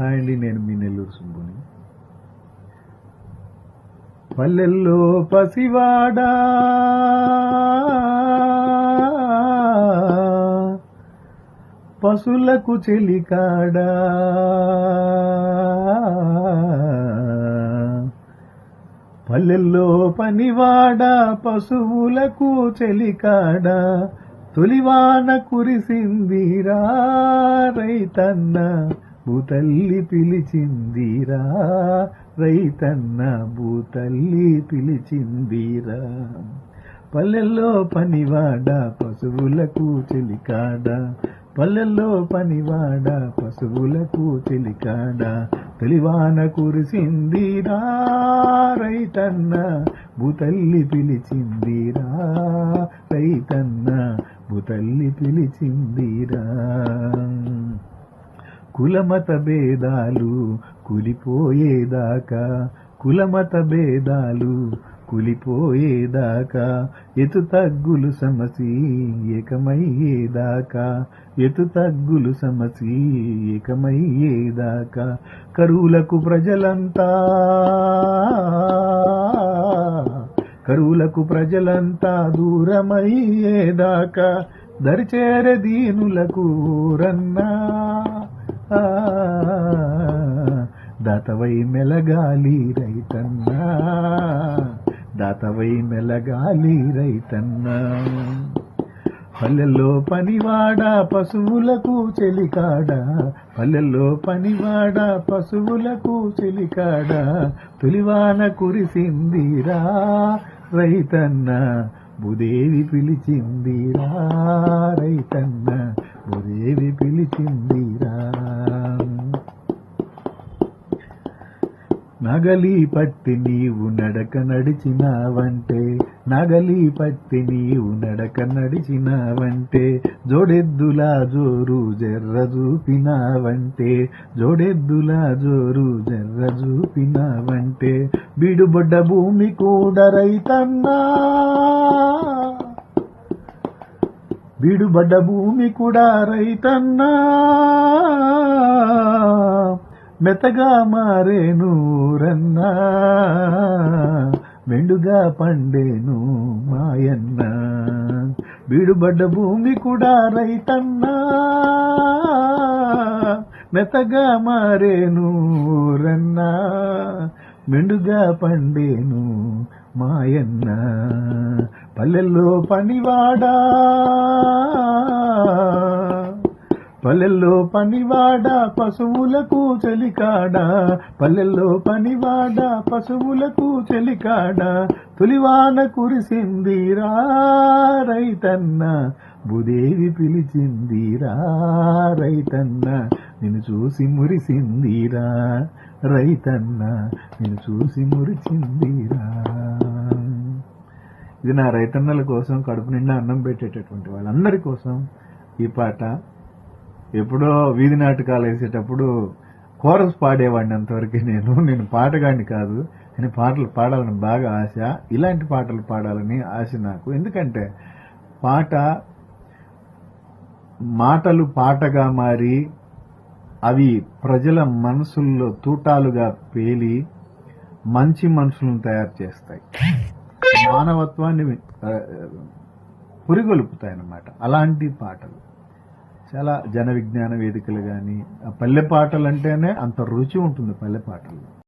Hi అండి నేను మీ నెల్లూరు సుబ్బుని. పల్లెల్లో పసివాడా? పశులకు చెలికాడా? పల్లెల్లో పనివాడా? పశువులకు చెలికాడా? తొలివాన కురిసిందిరా రైతన్న భూతల్లి పిలిచిందిరా రైతన్న భూతల్లి పిలిచిందిరా. పల్లెల్లో పనివాడ పశువులకు చెలికాడ. పల్లెల్లో పనివాడ పశువులకు చెలికాడ. తెలివాన కురిసిందిరా రైతన్న భూతల్లి పిలిచిందిరా. రైతన్న భూతల్లి పిలిచిందిరా. కులమత భేదాలు కులిపోయేదాకా కులమత భేదాలు కులిపోయేదాకా ఎతు తగ్గులు సమసి ఏకమయ్యేదాకా ఎతు తగ్గులు సమసి ఏకమయ్యేదాకా కరువులకు ప్రజలంతా కరువులకు ప్రజలంతా దూరమయ్యేదాకా దరిచేర దీనులకు రన్నా దాతవై మెలగాలి రైతన్నా. దాతవై మెలగాలి రైతన్నా. పల్లెల్లో పనివాడ పశువులకు చెలికాడ. పల్లెల్లో పనివాడ పశువులకు చెలికాడ. తొలివాన కురిసిందిరా రైతన్న. భూదేవి పిలిచిందిరా రైతన్న. భూదేవి పిలిచింది నగలి పట్టి నీవు నడక నడిచినావంటే నగలి పట్టి నీవు నడక నడిచినావంటే జోడెద్దులా జోరు జర్ర చూపినావంటే జోడెద్దులా జోరు జర్ర చూపినావంటే బీడుబొడ్డ భూమి కూడా రైతన్నా. బీడుబడ్డ భూమి కూడా రైతన్నా. మెతగా మారేను రన్నా మెండుగా పండేను మాయన్న. బీడుబడ్డ భూమి కూడా రైతన్నా మెతగా మారేను రన్నా మెండుగా పండేను మాయన్న. పల్లెల్లో పనివాడా పల్లెల్లో పనివాడ పశువులకు చెలికాడ. పల్లెల్లో పనివాడ పశువులకు చెలికాడ. తొలివాన కురిసిందిరా రైతన్న భూదేవి పిలిచిందిరా రైతన్న నిన్ను చూసి మురిసిందిరా రైతన్న నిన్ను చూసి మురిచిందిరా. ఇది నా రైతన్నల కోసం కడుపు నిండా అన్నం పెట్టేటటువంటి వాళ్ళందరి కోసం ఈ పాట ఎప్పుడో వీధి నాటకాలు వేసేటప్పుడు కోరస్ పాడేవాడిని అంతవరకు నేను. నేను పాటగాడిని కాదు. నేను పాటలు పాడాలని బాగా ఆశ. ఇలాంటి పాటలు పాడాలని ఆశ నాకు. ఎందుకంటే పాట మాటలు పాటగా మారి అవి ప్రజల మనసుల్లో తూటాలుగా పేలి మంచి మనుషులను తయారు చేస్తాయి. మానవత్వాన్ని పురిగొలుపుతాయి అన్నమాట అలాంటి పాటలు. చాలా జన విజ్ఞాన వేదికలు కానీ ఆ పల్లె పాటలు అంటేనే అంత రుచి ఉంటుంది పల్లె పాటలు